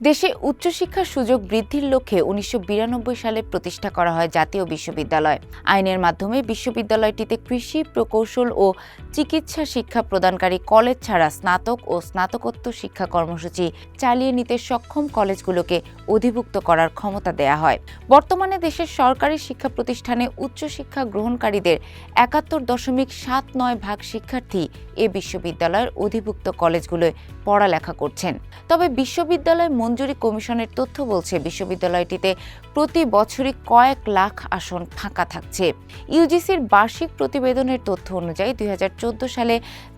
দেশে উচ্চশিক্ষার সুযোগ বৃদ্ধির লক্ষ্যে উনিশশো বিরানব্বই সালে প্রতিষ্ঠা করা হয় জাতীয় বিশ্ববিদ্যালয়। আইনের মাধ্যমে বিশ্ববিদ্যালয়টিতে কৃষি, প্রকৌশল ও চিকিৎসা শিক্ষা প্রদানকারী কলেজ ছাড়া স্নাতক ও স্নাতকোত্তর শিক্ষা কর্মসূচি চালিয়ে নিতে সক্ষম কলেজগুলোকে অধিভুক্ত করার ক্ষমতা দেয়া হয়। বর্তমানে দেশের সরকারি শিক্ষা প্রতিষ্ঠানে উচ্চশিক্ষা গ্রহণকারীদের একাত্তর দশমিক সাত নয় ভাগ শিক্ষার্থী এ বিশ্ববিদ্যালয়ের অধিভুক্ত কলেজগুলোয় পড়ালেখা করছেন। তবে বিশ্ববিদ্যালয় মঞ্জুরি কমিশনের তথ্য বলছে, বিশ্ববিদ্যালয়টিতে প্রতি বছরই কয়েক লাখ আসন ফাঁকা থাকছে। ইউজিসির বার্ষিক প্রতিবেদনের তথ্য অনুযায়ী দু হাজার চোদ্দ সালে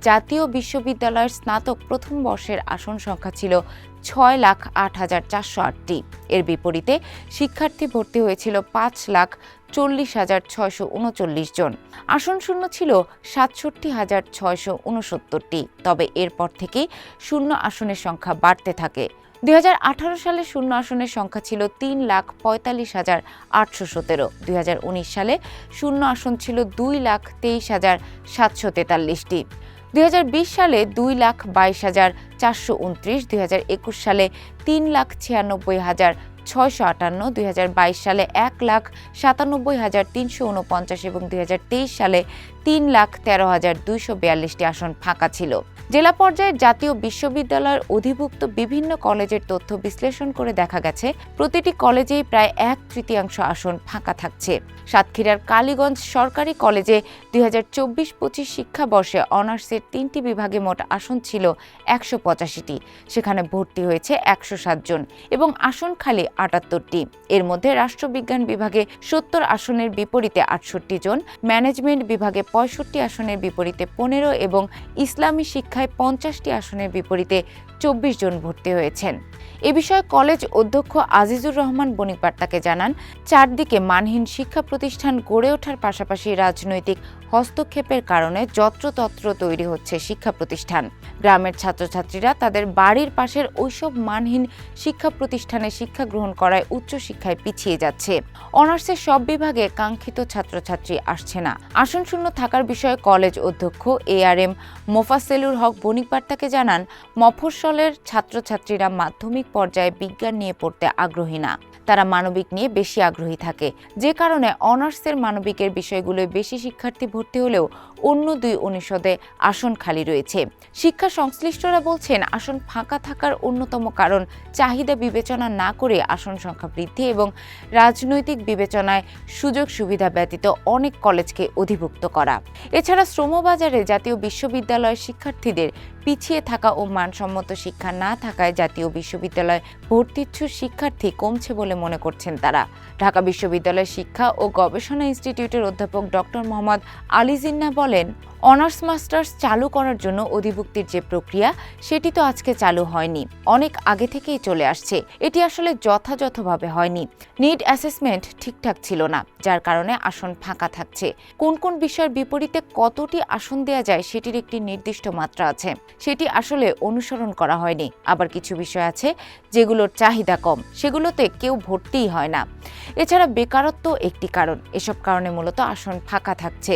জাতীয় বিশ্ববিদ্যালয়ের স্নাতক প্রথম বর্ষের আসন সংখ্যা ছিল ছয় লাখ আট হাজার চারশো আটটি। এর বিপরীতে শিক্ষার্থী ভর্তি হয়েছিল পাঁচ লাখ চল্লিশ হাজার ছয়শো উনচল্লিশ জন। আসন শূন্য ছিল সাতষট্টি হাজার ছয়শো উনসত্তরটি। তবে এরপর থেকেই শূন্য আসনের সংখ্যা বাড়তে থাকে। দুই হাজার আঠারো সালে শূন্য আসনের সংখ্যা ছিল তিন লাখ পঁয়তাল্লিশ হাজার আটশো সতেরো। দুই সালে শূন্য আসন ছিল দুই লাখ তেইশ হাজার সাতশো তেতাল্লিশটি। দুই হাজার বিশ সালে দুই লাখ বাইশ হাজার চারশো উনত্রিশ। দুই সালে তিন লাখ ছিয়ানব্বই হাজার ছয়শো আটান্ন। দুই সালে এক লাখ সাতানব্বই হাজার তিনশো উনপঞ্চাশ এবং দু হাজার তেইশ সালে তিন লাখ তেরো হাজার দুইশো বিয়াল্লিশটি আসন ফাঁকা ছিল। জেলা পর্যায়ে জাতীয় বিশ্ববিদ্যালয়ের অধিভুক্ত বিভিন্ন কলেজের তথ্য বিশ্লেষণ করে দেখা গেছে, প্রতিটি কলেজেই প্রায় এক তৃতীয়াংশ আসন ফাঁকা থাকছে। সাতক্ষীরার কালীগঞ্জ সরকারি কলেজে দুই হাজার চব্বিশ পঁচিশ শিক্ষাবর্ষে অনার্সের তিনটি বিভাগে মোট আসন ছিল একশো পঁচাশিটি। সেখানে ভর্তি হয়েছে একশো সাতজন এবং আসন খালি আটাত্তরটি। এর মধ্যে রাষ্ট্রবিজ্ঞান বিভাগে সত্তর আসনের বিপরীতে আটষট্টি জন, ম্যানেজমেন্ট বিভাগে পঁয়ষট্টি আসনের বিপরীতে পনেরো এবং ইসলামী শিক্ষায় পঞ্চাশটি আসনের বিপরীতে চব্বিশ জন ভর্তি হয়েছেন। এ বিষয়ে কলেজ অধ্যক্ষ আজিজুর রহমান বণিকবার্তাকে জানান, চারদিকে মানহীন শিক্ষা প্রতিষ্ঠান গড়ে ওঠার পাশাপাশি রাজনৈতিক হস্তক্ষেপের কারণে যত্রতত্র তৈরি হচ্ছে শিক্ষা প্রতিষ্ঠান। গ্রামের ছাত্রছাত্রীরা তাদের বাড়ির পাশের ওইসব মানহীন শিক্ষা প্রতিষ্ঠানে শিক্ষা গ্রহণ করায় উচ্চশিক্ষায় পিছিয়ে যাচ্ছে। অনার্সের সব বিভাগে কাঙ্ক্ষিত ছাত্রছাত্রী আসছে না। আসন শূন্য থাকার বিষয়ে কলেজ অধ্যক্ষ এ আর এম মোফাসেলুর হক বণিকবার্তাকে জানান, মফস্বলের ছাত্রছাত্রীরা মাধ্যমিক পর্যায়ে বিজ্ঞান নিয়ে পড়তে আগ্রহী না। তারা মানবিক নিয়ে বেশি আগ্রহী থাকে। যে কারণে অনার্সের মানবিকের বিষয়গুলোয় বেশি শিক্ষার্থী ভর্তি হলেও অন্য দুই অনুষদে আসন খালি রয়েছে। শিক্ষা সংশ্লিষ্টরা বলছেন, আসন ফাঁকা থাকার অন্যতম কারণ চাহিদা বিবেচনা না করে আসন সংখ্যা বৃদ্ধি এবং রাজনৈতিক বিবেচনায় সুযোগ সুবিধা ব্যতীত অনেক কলেজকে অধিভুক্ত করা। এছাড়া শ্রমবাজারে জাতীয় বিশ্ববিদ্যালয়ের শিক্ষার্থীদের পিছিয়ে থাকা ও মানসম্মত শিক্ষা না থাকায় জাতীয় বিশ্ববিদ্যালয় ভর্তিচ্ছু শিক্ষার্থী কমছে বলে মনে করছেন তারা। ঢাকা বিশ্ববিদ্যালয়ের শিক্ষা ও গবেষণা ইনস্টিটিউটের অধ্যাপক ডক্টর মোহাম্মদ আলী জিন্না বলেন, অনার্স মাস্টার্স চালু করার জন্য অধিভুক্তির যে প্রক্রিয়া, সেটি তো আজকে চালু হয়নি। অনেক আগে থেকেই চলে আসছে। এটি আসলে যথাযথভাবে হয়নি। নিড অ্যাসেসমেন্ট ঠিকঠাক ছিল না, যার কারণে আসন ফাঁকা থাকছে। কোন কোন বিষয়ের বিপরীতে কতটি আসন দেয়া যায়, সেটির একটি নির্দিষ্ট মাত্রা আছে। সেটি আসলে অনুসরণ করা হয়নি। আবার কিছু বিষয় আছে যেগুলোর চাহিদা কম। সেগুলোতে কেউ ভর্তিই হয় না। এছাড়া বেকারত্ব একটি কারণ। এসব কারণে মূলত আসন ফাঁকা থাকছে।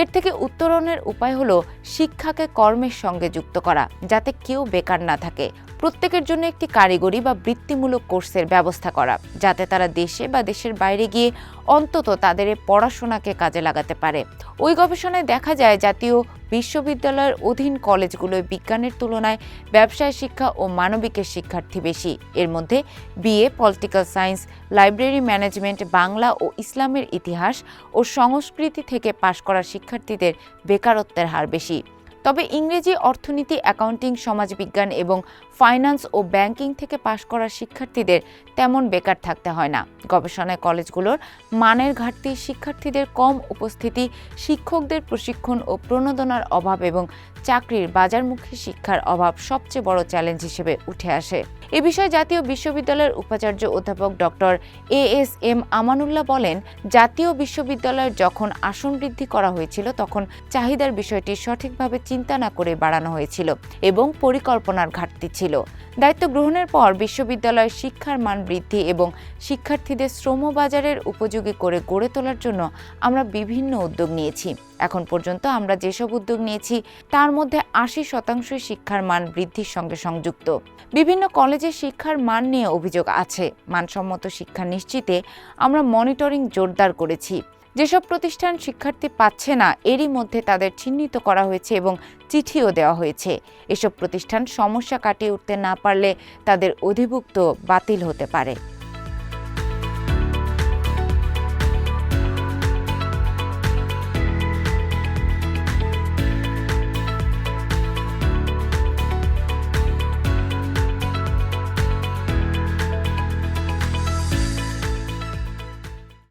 এর থেকে উত্তরণের উপায় হলো শিক্ষাকে কর্মের সঙ্গে যুক্ত করা, যাতে কেউ বেকার না থাকে। প্রত্যেকের জন্য একটি কারিগরি বা বৃত্তিমূলক কোর্সের ব্যবস্থা করা, যাতে তারা দেশে বা দেশের বাইরে গিয়ে অন্তত তাদের পড়াশোনাকে কাজে লাগাতে পারে। ওই গবেষণায় দেখা যায় জাতীয় বিশ্ববিদ্যালয়ের অধীন কলেজগুলোয় বিজ্ঞানের তুলনায় ব্যবসায় শিক্ষা ও মানবিকের শিক্ষার্থী বেশি। এর মধ্যে BA, political science, library management, Bangla ও ইসলামের ইতিহাস ও সংস্কৃতি থেকে পাশ করা শিক্ষার্থীদের বেকারত্বের হার বেশি। তবে ইংরেজি অর্থনীতি, অ্যাকাউন্টিং, সমাজবিজ্ঞান এবং ফাইন্যান্স ও ব্যাংকিং থেকে পাশ করা শিক্ষার্থীদের তেমন বেকার থাকতে হয় না। গবেষণায় কলেজগুলোর মানের ঘাটতি শিক্ষার্থীদের কম উপস্থিতি, শিক্ষকদের প্রশিক্ষণ ও প্রণোদনার অভাব এবং চাকরির বাজারমুখী শিক্ষার অভাব সবচেয়ে বড় চ্যালেঞ্জ হিসেবে উঠে আসে। এ বিষয়ে জাতীয় বিশ্ববিদ্যালয়ের উপাচার্য অধ্যাপক doctor A S M Amanullah বলেন, জাতীয় বিশ্ববিদ্যালয়ের যখন আসন বৃদ্ধি করা হয়েছিল তখন চাহিদার বিষয়টি সঠিকভাবে চিন্তা না করে বাড়ানো হয়েছিল এবং পরিকল্পনার ঘাটতি ছিল। দায়িত্ব গ্রহণের পর বিশ্ববিদ্যালয়ের শিক্ষার মান বৃদ্ধি এবং শিক্ষার্থীদের শ্রমবাজারের উপযোগী করে গড়ে তোলার জন্য আমরা বিভিন্ন উদ্যোগ নিয়েছি। এখন পর্যন্ত আমরা যেসব উদ্যোগ নিয়েছি, তার মধ্যে আশি শতাংশই শিক্ষার মান বৃদ্ধির সঙ্গে সংযুক্ত। বিভিন্ন কলেজে শিক্ষার মান নিয়ে অভিযোগ আছে। মানসম্মত শিক্ষা নিশ্চিতে আমরা মনিটরিং জোরদার করেছি। যেসব প্রতিষ্ঠান শিক্ষার্থী পাচ্ছে না, এরই মধ্যে তাদের চিহ্নিত করা হয়েছে এবং চিঠিও দেওয়া হয়েছে। এসব প্রতিষ্ঠান সমস্যা কাটিয়ে উঠতে না পারলে তাদের অধিভুক্ত বাতিল হতে পারে।